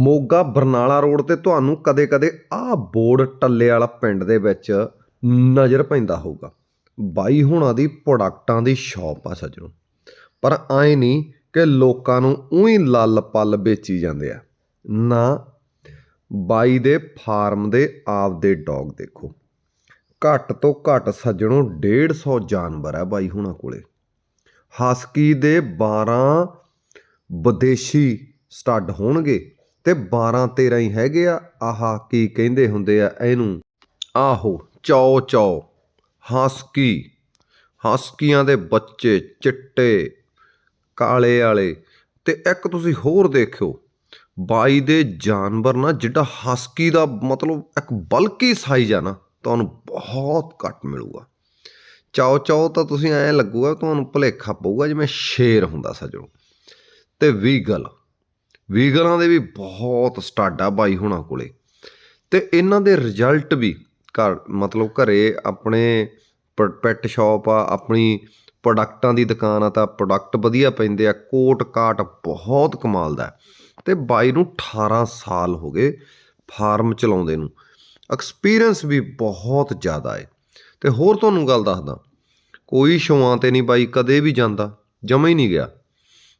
Moga Barnala road ਤੇ ਤੁਹਾਨੂੰ ਕਦੇ-ਕਦੇ ਆਹ ਬੋਰਡ ਟੱਲੇ ਵਾਲਾ ਪਿੰਡ ਦੇ ਵਿੱਚ ਨਜ਼ਰ ਪੈਂਦਾ ਹੋਊਗਾ। ਬਾਈ ਹੁਣਾਂ ਦੀ ਪ੍ਰੋਡਕਟਾਂ ਦੀ ਸ਼ਾਪ ਆ ਸੱਜਣੋ। ਪਰ ਐ ਨਹੀਂ ਕਿ ਲੋਕਾਂ ਨੂੰ ਉਹੀ ਲੱਲ ਪੱਲ ਵੇਚੀ ਜਾਂਦੇ ਆ। ਨਾ, ਬਾਈ ਦੇ ਫਾਰਮ ਦੇ ਆਪਦੇ ਡੌਗ ਦੇਖੋ। ਘੱਟ ਤੋਂ ਘੱਟ ਸੱਜਣੋ 150 ਜਾਨਵਰ ਹੈ ਬਾਈ ਹੁਣਾਂ ਕੋਲੇ। ਹਸਕੀ ਦੇ 12 ਵਿਦੇਸ਼ੀ ਸਟੱਡ ਹੋਣਗੇ। ਤੇ 12 13 ਹੀ ਹੈਗੇ ਆ। ਆਹ, ਕੀ ਕਹਿੰਦੇ ਹੁੰਦੇ ਆ ਇਹਨੂੰ? ਆਹੋ ਚੌ ਚੌ ਹਾਸਕੀ। ਹਾਸਕੀਆਂ ਦੇ ਬੱਚੇ, ਚਿੱਟੇ, ਕਾਲੇ ਵਾਲੇ। ਤੇ ਇੱਕ ਤੁਸੀਂ ਹੋਰ ਦੇਖਿਓ, ਬਾਈ ਦੇ ਜਾਨਵਰ ਨਾ ਜਿਹੜਾ ਹਸਕੀ ਦਾ ਮਤਲਬ ਇੱਕ ਬਲਕੀ ਸਾਈਜ਼ ਆ ਨਾ, ਤੁਹਾਨੂੰ ਬਹੁਤ ਘੱਟ ਮਿਲੂਗਾ। ਚਾਓ ਚਾਓ ਤਾਂ ਤੁਸੀਂ ਐਂ ਲੱਗੂਗਾ, ਤੁਹਾਨੂੰ ਭੁਲੇਖਾ ਪਊਗਾ ਜਿਵੇਂ ਸ਼ੇਰ ਹੁੰਦਾ ਸੱਜਣੋ। ਤੇ ਵੀਗਲ ਵੀਗਲਾਂ ਦੇ ਵੀ ਬਹੁਤ ਸਟਾਡ ਆ ਬਾਈ ਹੋਣਾ ਕੋਲੇ। ਤੇ ਇਹਨਾਂ ਦੇ ਰਿਜ਼ਲਟ ਵੀ ਘਰ, ਮਤਲਬ ਘਰੇ ਆਪਣੇ ਪੈਟ ਸ਼ਾਪ ਆ, ਆਪਣੀ ਪ੍ਰੋਡਕਟਾਂ ਦੀ ਦੁਕਾਨ ਆ ਤਾਂ ਪ੍ਰੋਡਕਟ ਵਧੀਆ ਪੈਂਦੇ ਆ, ਕੋਟ ਕਾਟ ਬਹੁਤ ਕਮਾਲ ਦਾ। ਤੇ ਬਾਈ ਨੂੰ 18 ਸਾਲ ਹੋ ਗਏ ਫਾਰਮ ਚਲਾਉਂਦੇ ਨੂੰ। ਐਕਸਪੀਰੀਅੰਸ ਵੀ ਬਹੁਤ ਜ਼ਿਆਦਾ ਹੈ ਤੇ ਹੋਰ ਤੁਹਾਨੂੰ ਗੱਲ ਦੱਸਦਾ, ਕੋਈ ਸ਼ੋਆਂ ਤੇ ਨਹੀਂ ਬਾਈ, ਕਦੇ ਵੀ ਜਾਂਦਾ, ਜਮਾ ਹੀ ਨਹੀਂ ਗਿਆ।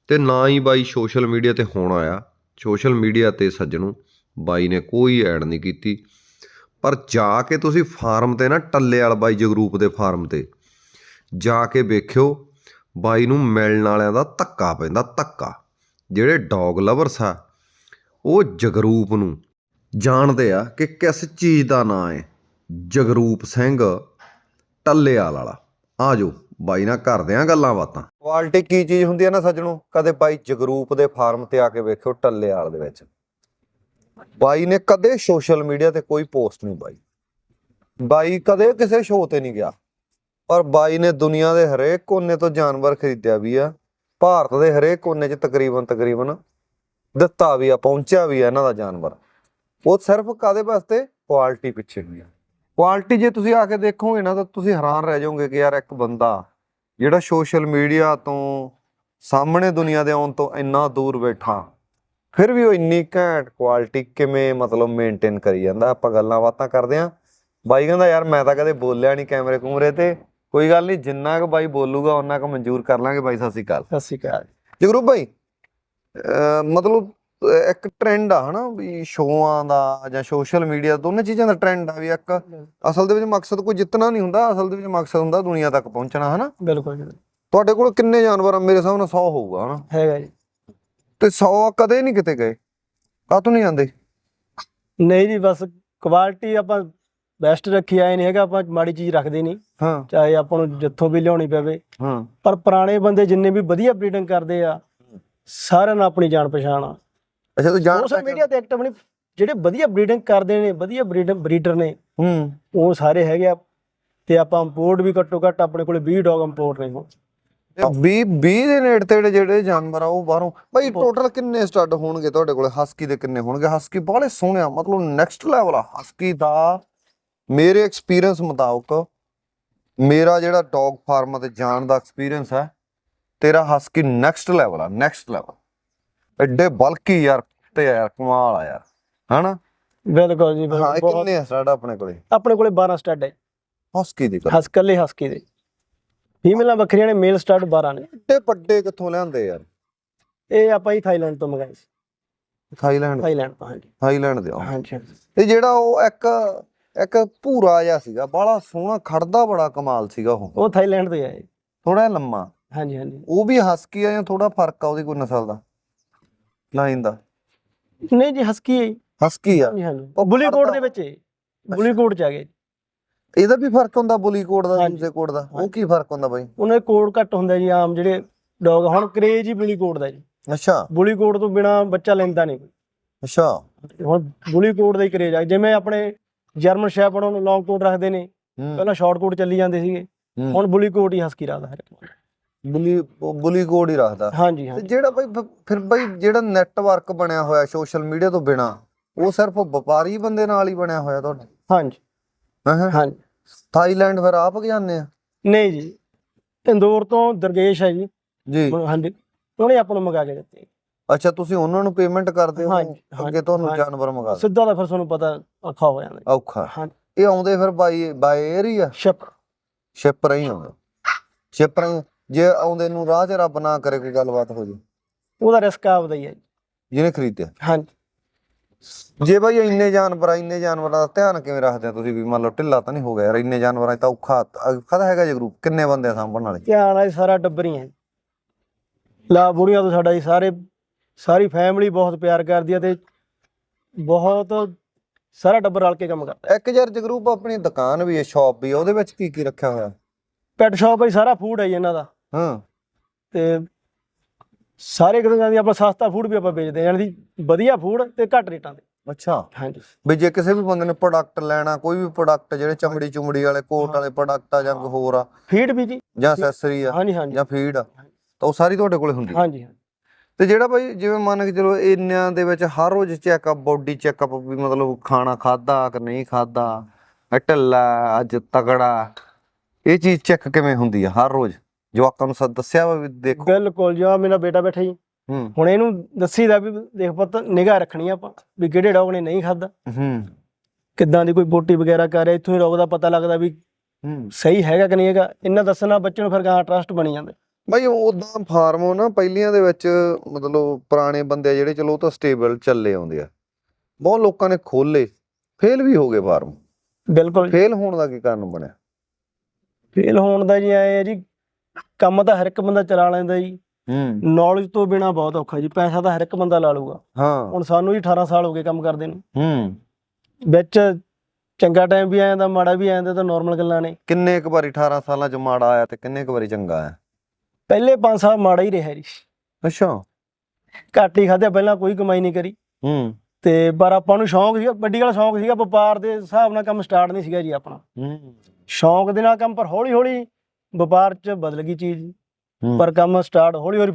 ਅਤੇ ਨਾ ਹੀ ਬਾਈ ਸੋਸ਼ਲ ਮੀਡੀਆ ਤੇ ਹੁਣ ਆਇਆ। ਸੋਸ਼ਲ ਮੀਡੀਆ ਤੇ ਸੱਜਣੋ, ਬਾਈ ਨੇ ਕੋਈ ਐਡ ਨਹੀਂ ਕੀਤੀ। ਪਰ ਜਾ ਕੇ ਤੁਸੀਂ ਫਾਰਮ ਤੇ ਨਾ ਟੱਲੇ ਵਾਲਾ ਬਾਈ ਜਗਰੂਪ ਦੇ ਫਾਰਮ ਤੇ, ਜਾ ਕੇ ਵੇਖਿਓ, ਬਾਈ ਨੂੰ ਮਿਲਣ ਵਾਲਿਆਂ ਦਾ ਧੱਕਾ ਪੈਂਦਾ, ਧੱਕਾ। ਜਿਹੜੇ ਡੌਗ ਲਵਰਸ ਆ, ਉਹ ਜਗਰੂਪ ਨੂੰ ਜਾਣਦੇ ਆ ਕਿ ਕਿਸ ਚੀਜ਼ ਦਾ ਨਾਂ ਹੈ। ਜਗਰੂਪ ਸਿੰਘ ਟੱਲੇਵਾਲ ਵਾਲਾ। ਆ ਜਾਓ। ਬਾਈ ਨਾਲ ਕਰਦੇ ਆ ਗੱਲਾਂ ਬਾਤਾਂ। ਕੁਆਲਿਟੀ ਕੀ ਚੀਜ਼ ਹੁੰਦੀ ਹੈ ਨਾ ਸੱਜਣੋ? ਕਦੇ ਬਾਈ ਜਗਰੂਪ ਦੇ ਫਾਰਮ ਤੇ ਆ ਕੇ ਵੇਖਿਓ ਟੱਲੇਵਾਲ ਦੇ ਵਿੱਚ। ਬਾਈ ਨੇ ਕਦੇ ਸੋਸ਼ਲ ਮੀਡੀਆ ਤੇ ਕੋਈ ਪੋਸਟ ਨਹੀਂ ਪਾਈ। ਬਾਈ ਕਦੇ ਕਿਸੇ ਸ਼ੋਅ ਤੇ ਨਹੀਂ ਗਿਆ। ਪਰ ਬਾਈ ਨੇ ਦੁਨੀਆ ਦੇ ਹਰੇਕ ਕੋਨੇ ਤੋਂ ਜਾਨਵਰ ਖਰੀਦਿਆ ਵੀ ਆ। ਭਾਰਤ ਦੇ ਹਰੇਕ ਕੋਨੇ 'ਚ ਤਕਰੀਬਨ ਤਕਰੀਬਨ ਦਿੱਤਾ ਵੀ ਆ, ਪਹੁੰਚਿਆ ਵੀ ਆ ਇਹਨਾਂ ਦਾ ਜਾਨਵਰ। ਉਹ ਸਿਰਫ ਕਾਦੇ ਵਾਸਤੇ? ਕੁਆਲਿਟੀ ਪਿੱਛੇ ਵੀ ਆ। ਕੁਆਲਿਟੀ ਜੇ ਤੁਸੀਂ ਆ ਕੇ ਦੇਖੋਗੇ ਨਾ ਤਾਂ ਤੁਸੀਂ ਹੈਰਾਨ ਰਹਿ ਜਾਓਗੇ ਕਿ ਯਾਰ ਇੱਕ ਬੰਦਾ ਜਿਹੜਾ ਸੋਸ਼ਲ ਮੀਡੀਆ ਤੋਂ ਸਾਹਮਣੇ ਦੁਨੀਆ ਦੇ ਆਉਣ ਤੋਂ ਇੰਨਾ ਦੂਰ ਬੈਠਾ ਫਿਰ ਵੀ ਉਹ ਇੰਨੀ ਘੈਂਟ ਕੁਆਲਿਟੀ ਕਿਵੇਂ ਮਤਲਬ ਮੇਨਟੇਨ ਕਰੀ ਜਾਂਦਾ? ਆਪਾਂ ਗੱਲਾਂ ਬਾਤਾਂ ਕਰਦੇ ਆਂ ਬਾਈ ਕਹਿੰਦਾ ਯਾਰ ਮੈਂ ਤਾਂ ਕਦੇ ਬੋਲਿਆ ਨਹੀਂ ਕੈਮਰੇ ਕੂਮਰੇ ਤੇ। ਕੋਈ ਗੱਲ ਨਹੀਂ ਜਿੰਨਾ ਕੁ ਬਾਈ ਬੋਲੂਗਾ ਉਹਨਾਂ ਕੁ ਮਨਜ਼ੂਰ ਕਰ ਲਾਂਗੇ ਬਾਈ ਸਤਿ ਸ਼੍ਰੀ ਅਕਾਲ। ਸਤਿ ਸ਼੍ਰੀ ਅਕਾਲ। ਜਗਰੂਪ ਭਾਈ ਅਹ ਮਤਲਬ ਇੱਕ ਟ੍ਰੈਂਡ ਆ ਹਨਾ ਵੀ ਸ਼ੋਆਂ ਦਾ ਜਾਂ ਸੋਸ਼ਲ ਮੀਡੀਆ ਦੋਨੇ ਚੀਜ਼ਾਂ ਦਾ ਟ੍ਰੈਂਡ ਆ ਵੀ ਇੱਕ ਅਸਲ ਦੇ ਵਿੱਚ ਮਕਸਦ ਕੋਈ ਜਿੱਤਣਾ ਨਹੀਂ ਹੁੰਦਾ ਅਸਲ ਦੇ ਵਿੱਚ ਮਕਸਦ ਹੁੰਦਾ ਦੁਨੀਆ ਤੱਕ ਪਹੁੰਚਣਾ ਹਨਾ। ਬਿਲਕੁਲ ਜੀ। ਤੁਹਾਡੇ ਕੋਲ ਕਿੰਨੇ ਜਾਨਵਰ ਆ? ਮੇਰੇ ਨਾਲ 100 ਹੋਊਗਾ ਹਨਾ। ਹੈਗਾ ਜੀ। ਤੇ 100 ਕਦੇ ਨਹੀਂ ਕਿਤੇ ਗਏ? ਕਾਹਤੋਂ ਨਹੀਂ ਜਾਂਦੇ ਨਹੀਂ ਜੀ ਬਸ ਕੁਆਲਿਟੀ ਆਪਾਂ ਬੈਸਟ ਰੱਖੀ ਆਏ ਨਹੀਂ ਹੈਗਾ ਆਪਾਂ ਮਾੜੀ ਚੀਜ਼ ਰੱਖਦੇ ਨਹੀਂ। ਹਾਂ। ਚਾਹੇ ਆਪਾਂ ਨੂੰ ਜਿੱਥੋਂ ਵੀ ਲਿਆਉਣੀ ਪਵੇ। ਹਾਂ। ਪਰ ਪੁਰਾਣੇ ਬੰਦੇ ਜਿੰਨੇ ਵੀ ਵਧੀਆ ਬਰੀਡਿੰਗ ਕਰਦੇ ਆ ਸਾਰਿਆਂ ਨਾਲ ਆਪਣੀ ਜਾਣ ਪਛਾਣ ਆ। ਅੱਛਾ ਤੂੰ ਜਾਣ ਸੋਸ਼ਲ ਮੀਡੀਆ ਤੇ ਐਕਟਿਵ ਨਹੀਂ ਜਿਹੜੇ ਵਧੀਆ ਬਰੀਡਿੰਗ ਕਰਦੇ ਨੇ ਵਧੀਆ ਬਰੀਡਰ ਬਰੀਡਰ ਨੇ ਹੂੰ। ਉਹ ਸਾਰੇ ਹੈਗੇ ਆ। ਤੇ ਆਪਾਂ ਇੰਪੋਰਟ ਵੀ ਘੱਟੋ ਘੱਟ ਆਪਣੇ ਕੋਲੇ 20 ਡੌਗ ਇੰਪੋਰਟ ਨੇ ਹੁਣ 20 20 ਦੇ ਨੇੜੇ ਤੇੜੇ ਜਿਹੜੇ ਜਾਨਵਰ ਆ ਉਹ ਬਾਹਰੋਂ। ਭਾਈ ਟੋਟਲ ਕਿੰਨੇ ਸਟੱਡ ਹੋਣਗੇ ਤੁਹਾਡੇ ਕੋਲੇ? ਹਸਕੀ ਦੇ ਕਿੰਨੇ ਹੋਣਗੇ? ਹਸਕੀ ਬਾਹਲੇ ਸੋਹਣੇ ਆ। ਮਤਲਬ ਨੈਕਸਟ ਲੈਵਲ ਆ। ਹਸਕੀ ਦਾ ਮੇਰੇ ਐਕਸਪੀਰੀਅੰਸ ਮੁਤਾਬਕ ਮੇਰਾ ਜਿਹੜਾ ਡੌਗ ਫਾਰਮ ਤੇ ਜਾਣ ਦਾ ਐਕਸਪੀਰੀਅੰਸ ਹੈ ਤੇਰਾ ਹਸਕੀ ਨੈਕਸਟ ਲੈਵਲ ਆ ਨੈਕਸਟ ਲੈਵਲ ਐਡੇ ਬਲਕੀ ਯਾਰ ਤੇ ਯਾਰ ਕਮਾਲ ਆ ਯਾਰ ਹਨਾ? ਬਿਲਕੁਲ ਜੀ ਹਾਂ ਇਹ ਕਿੰਨੇ ਆ ਸਟੱਡ ਆਪਣੇ ਕੋਲੇ? ਆਪਣੇ ਕੋਲੇ 12 ਸਟੱਡ ਹੈ ਹਸਕੀ ਦੀ ਹਸ ਕੱਲੇ ਹਸਕੀ ਦੇ। ਫੀਮੇਲਾਂ ਵੱਖਰੀਆਂ ਨੇ ਮੇਲ ਸਟੱਡ 12 ਨੇ। ਐਡੇ ਵੱਡੇ ਕਿੱਥੋਂ ਲਿਆਂਦੇ ਯਾਰ? ਇਹ ਆਪਾਂ ਹੀ ਥਾਈਲੈਂਡ ਤੋਂ ਮੰਗਾਏ ਸੀ। ਥਾਈਲੈਂਡ? ਥਾਈਲੈਂਡ ਤੋਂ ਹਾਂਜੀ। ਥਾਈਲੈਂਡ ਦੇ। ਹਾਂਜੀ। ਤੇ ਜਿਹੜਾ ਉਹ ਇੱਕ ਇੱਕ ਭੂਰਾ ਜਿਹਾ ਸੀਗਾ ਬਾਹਲਾ ਸੋਹਣਾ ਖੜਦਾ ਬੜਾ ਕਮਾਲ ਸੀਗਾ ਉਹ। ਉਹ ਥਾਈਲੈਂਡ ਤੋਂ ਹੀ ਆਏ ਥੋੜਾ ਲੰਮਾ। ਹਾਂਜੀ ਹਾਂਜੀ। ਉਹ ਵੀ ਹਸਕੀ ਆ ਜਾਂ ਥੋੜਾ ਫ਼ਰਕ ਆ ਉਹਦੀ ਕੋਈ ਨਸਲ ਦਾ? ਲਾਈਨ ਦਾ? ਨਹੀਂ ਜੀ ਹਸਕੀ ਹੈ ਜੀ। ਹਸਕੀ ਆ? ਉਹ ਬੁਲੀ ਖੜਦਾ ਦੇ ਵਿੱਚ ਬੁਲੀ ਕੋਟ ਚ ਆ ਇਹਦਾ ਵੀ ਫ਼ਰਕ ਹੁੰਦਾ ਬੁਲੀ ਕੋਟ ਦਾ ਹਾਂਜੀ। ਦੂਜੇ ਕੋਟ ਦਾ? ਉਹ ਕੀ ਫ਼ਰਕ ਹੁੰਦਾ ਬਾਈ? ਉਹਨਾਂ ਦੇ ਕੋਟ ਘੱਟ ਹੁੰਦਾ ਜੀ ਆਮ ਜਿਹੜੇ ਡੌਗ। ਹੁਣ ਕਰੇਜ ਹੀ ਬੁਲੀ ਕੋਟ ਦਾ ਜੀ। ਅੱਛਾ। ਬੁਲੀ ਕੋਟ ਤੋਂ ਬਿਨਾ ਬੱਚਾ ਲੈਂਦਾ ਨਹੀਂ ਕੋਈ। ਅੱਛਾ। ਹੁਣ ਬੁਲੀ ਕੋਟ ਦਾ ਹੀ ਕਰੇਜ ਆ। ਜਿਵੇਂ ਆਪਣੇ ਜਰਮਨ ਸ਼ੈਫਰਡ ਨੂੰ ਲੌਂਗ ਕੋਟ ਰੱਖਦੇ ਨੇ ਹੂੰ, ਪਹਿਲਾਂ ਸ਼ਾਰਟ ਕੋਟ ਚੱਲੀ ਜਾਂਦੇ ਸੀਗੇ। ਹੂੰ। ਹੁਣ ਬੁਲੀ ਕੋਟ ਹੀ ਹਸਕੀ ਰੱਖਦਾ ਹਰ ਇੱਕ ਬੁਲੀ ਉਹ ਬੁਲੀ ਕੋਟ ਹੀ ਰੱਖਦਾ। ਹਾਂਜੀ ਤੇ ਹਾਂਜੀ। ਜਿਹੜਾ ਬਾਈ ਫਿਰ ਬਾਈ ਜਿਹੜਾ ਨੈਟਵਰਕ ਬਣਿਆ ਹੋਇਆ ਸੋਸ਼ਲ ਮੀਡੀਆ ਤੋਂ ਬਿਨਾ ਉਹ ਸਿਰਫ ਵਪਾਰੀ ਬੰਦੇ ਨਾਲ ਹੀ ਬਣਿਆ ਹੋਇਆ ਤੁਹਾਡਾ? ਹਾਂਜੀ। ਹਾਂ? ਹਾਂਜੀ। ਥਾਈਲੈਂਡ ਫਿਰ ਆਪ ਜਾਂਦੇ ਆ? ਨਹੀਂ ਜੀ ਇੰਦੌਰ ਤੋਂ ਦਰਗੇਸ਼ ਹੈ ਜੀ। ਜੀ। ਹਾਂਜੀ ਉਹਨੇ ਆਪਾਂ ਨੂੰ ਮੰਗਾ ਕੇ ਦਿੱਤੇ। ਅੱਛਾ ਤੁਸੀਂ ਉਹਨਾਂ ਨੂੰ ਪੇਮੈਂਟ ਕਰਦੇ ਹੋ? ਹਾਂਜੀ, ਅੱਗੇ ਤੁਹਾਨੂੰ ਹਾਂਜੀ। ਜਾਨਵਰ ਮੰਗਾ ਦਿੰਦੇ। ਸਿੱਧਾ ਤਾਂ ਫਿਰ ਤੁਹਾਨੂੰ ਪਤਾ ਔਖਾ ਹੋ ਜਾਂਦਾ ਔਖਾ। ਹਾਂ ਇਹ ਆਉਂਦੇ ਫਿਰ ਬਾਈ ਬਾਈ 에ਅਰ ਹੀ ਆ? ਸ਼ਿਪ ਸ਼ਿਪ ਰਹੀ ਆਉਂਦੇ। ਸ਼ਿਪ ਰਹੀ ਜੇ ਆਉਂਦੇ ਨੂੰ ਰਾਹ 'ਚ ਰੱਬ ਨਾ ਕਰੇ ਕੋਈ ਗੱਲਬਾਤ ਹੋ ਜੇ। ਉਹਦਾ ਰਿਸਕ ਆਪਦਾ ਹੀ ਹੈ ਜੀ। ਜਿਹਨੇ ਖਰੀਦਿਆ। ਹਾਂਜੀ। ਜੇ ਬਾਈ ਇੰਨੇ ਜਾਨਵਰ ਆ, ਇੰਨੇ ਜਾਨਵਰਾਂ ਦਾ ਧਿਆਨ ਕਿਵੇਂ ਰੱਖਦੇ ਆ ਤੁਸੀਂ ਵੀ? ਮੰਨ ਲਓ ਢਿੱਲਾ ਤਾਂ ਨਹੀਂ ਹੋ ਗਿਆ ਯਾਰ ਇੰਨੇ ਜਾਨਵਰਾਂ 'ਚ ਤਾਂ ਔਖਾ ਔਖਾ ਤਾਂ ਹੈਗਾ ਜੀ ਗਰੁੱਪ ਕਿੰਨੇ ਬੰਦੇ ਆ ਸਾਂਭਣ ਵਾਲੇ? ਧਿਆਨ ਨਾਲ ਸਾਰਾ ਟੱਬਰ ਹੀ ਹੈ ਲਾ ਬੁੜੀਆਂ ਤੋਂ ਸਾਡਾ ਜੀ ਸਾਰੇ ਸਾਰੀ ਫੈਮਿਲੀ ਬਹੁਤ ਪਿਆਰ ਕਰਦੀ ਹੈ ਤੇ ਬਹੁਤ ਸਾਰਾ ਟੱਬਰ ਰਲ ਕੇ ਕੰਮ ਕਰਦਾ ਇੱਕ ਯਾਰ ਜਗਰੂਪ ਆਪਣੀ ਦੁਕਾਨ ਵੀ ਹੈ ਸ਼ਾਪ ਵੀ ਹੈ ਉਹਦੇ ਵਿੱਚ ਕੀ ਕੀ ਰੱਖਿਆ ਹੋਇਆ? ਪੈਟ ਸ਼ਾਪ ਹੈ ਸਾਰਾ ਫੂਡ ਹੈ ਜੀ ਇਹਨਾਂ ਦਾ। ਹਾਂ। ਤੇ ਸਾਰੇ ਕਿਤੇ ਦੀ ਆਪਣਾ ਸਸਤਾ ਫੂਡ ਵੀ ਆਪਾਂ ਵੇਚਦੇ ਹਾਂ ਦੀ ਵਧੀਆ ਫੂਡ ਤੇ ਘੱਟ ਰੇਟਾਂ ਤੇ। ਅੱਛਾ। ਹਾਂਜੀ। ਵੀ ਜੇ ਕਿਸੇ ਵੀ ਬੰਦੇ ਨੇ ਪ੍ਰੋਡਕਟ ਲੈਣਾ ਕੋਈ ਵੀ ਪ੍ਰੋਡਕਟ ਜਿਹੜੇ ਚਮੜੀ ਚੁਮੜੀ ਵਾਲੇ ਕੋਟ ਵਾਲੇ ਪ੍ਰੋਡਕਟ ਆ ਜਾਂ ਕੋਈ ਹੋਰ ਆ ਫੀਡ ਵੀ ਜੀ। ਜਾਂ ਐਕਸੈਸਰੀ ਆ ਹਾਂਜੀ ਹਾਂਜੀ। ਜਾਂ ਫੀਡ ਆ ਤਾਂ ਉਹ ਸਾਰੀ ਤੁਹਾਡੇ ਕੋਲੇ ਹੁੰਦੀ ਆ। ਹਾਂਜੀ ਤੇ ਜਿਹੜਾ ਬਾਈ ਜਿਵੇਂ ਮੰਨ ਕੇ ਚਲੋ ਇੰਨਿਆਂ ਦੇ ਵਿੱਚ ਹਰ ਰੋਜ਼ ਚੈੱਕਅਪ ਬੋਡੀ ਚੈੱਕਅਪ ਵੀ ਮਤਲਬ ਖਾਣਾ ਖਾਦਾ ਕਿ ਨਹੀਂ ਖਾਦਾ ਢਿੱਲਾ ਅੱਜ ਤਗੜਾ ਇਹ ਚੀਜ਼ ਚੈੱਕ ਕਿਵੇਂ ਹੁੰਦੀ ਆ ਹਰ ਰੋਜ਼? ਜਵਾਕਾਂ ਨੂੰ ਸਦ ਦੱਸਿਆ ਵਾ ਵੀ ਦੇਖੋ। ਬਿਲਕੁਲ ਜਿਵੇਂ ਮੇਰਾ ਬੇਟਾ ਬੈਠਾ ਜੀ। ਹੂੰ। ਹੁਣ ਇਹਨੂੰ ਦੱਸੀਦਾ ਵੀ ਦੇਖ ਪੁੱਤ ਨਿਗਾਹ ਰੱਖਣੀ ਆ ਆਪਾਂ ਵੀ ਕਿਹੜੇ ਡੌਗ ਨੇ ਨਹੀਂ ਖਾਦਾ ਹੂੰ। ਕਿੱਦਾਂ ਦੀ ਕੋਈ ਬੋਟੀ ਵਗੈਰਾ ਕਰ ਰਿਹਾ ਇੱਥੋਂ ਹੀ ਡੌਗ ਦਾ ਪਤਾ ਲੱਗਦਾ ਵੀ ਹੂੰ। ਸਹੀ ਹੈਗਾ ਕਿ ਨਹੀਂ ਹੈਗਾ ਇਹਨਾਂ ਦੱਸਣਾ ਬੱਚੇ ਨੂੰ ਫਿਰ ਗਾਂ ਟਰਸਟ ਬਣੀ ਜਾਂਦਾ। ਬਾਈ ਉਦਾਂ ਫਾਰਮ ਨਾ ਪਹਿਲੀਆਂ ਦੇ ਵਿੱਚ ਮਤਲਬ ਪੁਰਾਣੇ ਬੰਦੇ ਆ ਜਿਹੜੇ ਚਲੋ ਉਹ ਤਾਂ ਸਟੇਬਲ ਚੱਲੇ ਆਉਂਦੇ ਆ। ਬਹੁਤ ਲੋਕਾਂ ਨੇ ਖੋਲੇ ਫੇਲ ਵੀ ਹੋ ਗਏ ਫਾਰਮ ਬਿਲਕੁਲ ਫੇਲ ਹੋਣ ਦਾ ਕੀ ਕਾਰਨ ਬਣਿਆ? ਫੇਲ ਹੋਣ ਦਾ ਜੀ ਐ ਜੀ ਕੰਮ ਤਾਂ ਹਰ ਇੱਕ ਬੰਦਾ ਚਲਾ ਲੈਂਦਾ ਜੀ। ਹੂੰ। ਨੌਲੇਜ ਤੋਂ ਬਿਨਾ ਬਹੁਤ ਔਖਾ ਜੀ ਪੈਸਾ ਤਾਂ ਹਰ ਇੱਕ ਬੰਦਾ ਲਾ ਲੂਗਾ ਹਾਂ। ਹੁਣ ਸਾਨੂੰ ਜੀ 18 ਸਾਲ ਹੋ ਗਏ ਕੰਮ ਕਰਦੇ ਨੂੰ। ਹੂੰ। ਵਿੱਚ ਚੰਗਾ ਟਾਈਮ ਵੀ ਆ ਜਾਂਦਾ ਮਾੜਾ ਵੀ ਆ ਜਾਂਦਾ ਤਾਂ ਨਾਰਮਲ ਗੱਲਾਂ ਨੇ। ਕਿੰਨੇ ਇੱਕ ਵਾਰੀ 18 ਸਾਲਾਂ ਚ ਮਾੜਾ ਆਇਆ ਤੇ ਕਿੰਨੇ ਇੱਕ ਵਾਰੀ ਚੰਗਾ ਆਇਆ? ਪਹਿਲੇ 5 ਸਾਲ ਮਾੜਾ ਹੀ ਰਿਹਾ ਜੀ। ਅੱਛਾ। ਘੱਟ ਹੀ ਖਾਧਿਆ ਪਹਿਲਾਂ ਕੋਈ ਕਮਾਈ ਨਹੀਂ ਕਰੀ। ਹੂੰ। ਤੇ ਪਰ ਆਪਾਂ ਨੂੰ ਸ਼ੌਂਕ ਸੀਗਾ ਵੱਡੀ ਗੱਲ ਸ਼ੌਂਕ ਸੀਗਾ ਵਪਾਰ ਦੇ ਹਿਸਾਬ ਨਾਲ ਕੰਮ ਸਟਾਰਟ ਨਹੀਂ ਸੀਗਾ ਜੀ ਆਪਣਾ। ਹੂੰ। ਸ਼ੌਂਕ ਦੇ ਨਾਲ ਕੰਮ ਪਰ ਹੌਲੀ ਹੌਲੀ ਵਪਾਰ 'ਚ ਬਦਲ ਗਈ ਚੀਜ਼। ਪਰ ਕੰਮ ਸਟਾਰਟ ਹੌਲੀ ਹੌਲੀ